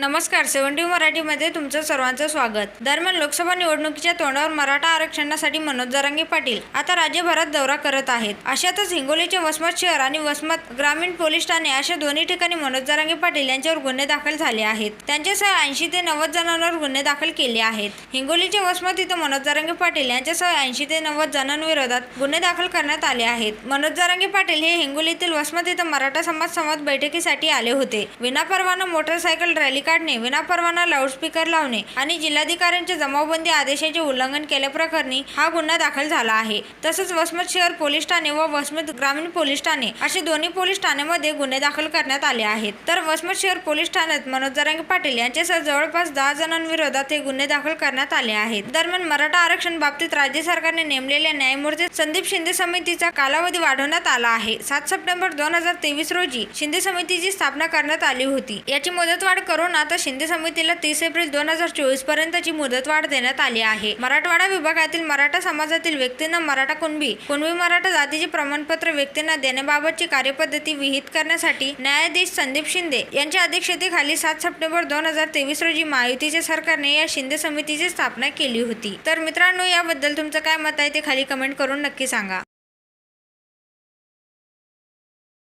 नमस्कार सेव्हन्टी मराठीमध्ये तुमचं सर्वांचं स्वागत. दरम्यान लोकसभा निवडणुकीच्या तोंडावर मराठा आरक्षणासाठी मनोज जरांगे पाटील आता राज्यभरात दौरा करत आहेत. अशातच हिंगोलीचे वसमत शहर आणि वसमत ग्रामीण पोलीस ठाणे अशा दोन्ही ठिकाणी मनोज जरांगे पाटील यांच्यावर गुन्हे दाखल झाले आहेत. त्यांच्यासह ऐंशी ते नव्वद जणांवर गुन्हे दाखल केले आहेत. हिंगोलीचे वसमत इथं मनोज जरांगे पाटील यांच्यासह ऐंशी ते नव्वद जणांविरोधात गुन्हे दाखल करण्यात आले आहेत. मनोज जरांगे पाटील हे हिंगोलीतील वसमत इथं मराठा समाज संवाद बैठकीसाठी आले होते. विनापरवाना मोटरसायकल रॅली काढणे विनापरवाना लाऊडस्पीकर लावणे आणि जिल्हाधिकाऱ्यांच्या जमावबंदी आदेशाचे उल्लंघन केल्याप्रकरणी हा गुन्हा दाखल झाला आहे. तसंच वसमत शहर पोलीस ठाणे व वसमत ग्रामीण पोलीस ठाणे असे दोन्ही पोलीस ठाण्यामध्ये गुन्हे दाखल करण्यात आले आहेत. तर वसमत शहर पोलीस ठाण्यात मनोज जरांगे पाटील यांच्यासह जवळपास दहा जणांविरोधात हे गुन्हे दाखल करण्यात आले आहेत. दरम्यान मराठा आरक्षण बाबतीत राज्य सरकारने नेमलेल्या न्यायमूर्ती संदीप शिंदे समितीचा कालावधी वाढवण्यात आला आहे. सात सप्टेंबर दोन हजार तेवीस रोजी शिंदे समितीची स्थापना करण्यात आली होती. याची मुदतवाढ करून आता शिंदे समितीला तीस एप्रिल दोन हजार चोवीस पर्यंतची मुदतवाढ देण्यात आली आहे. मराठवाडा विभागातील मराठा समाजातील व्यक्तींना मराठा कुणबी कुणबी मराठा जातीचे प्रमाणपत्र व्यक्तींना देण्याबाबतची कार्यपद्धती विहित करण्यासाठी न्यायाधीश संदीप शिंदे यांच्या अध्यक्षतेखाली सात सप्टेंबर दोन हजार तेवीस रोजी महायुतीच्या सरकारने या शिंदे समितीची स्थापना केली होती. तर मित्रांनो याबद्दल तुमचं काय मत आहे ते खाली कमेंट करून नक्की सांगा.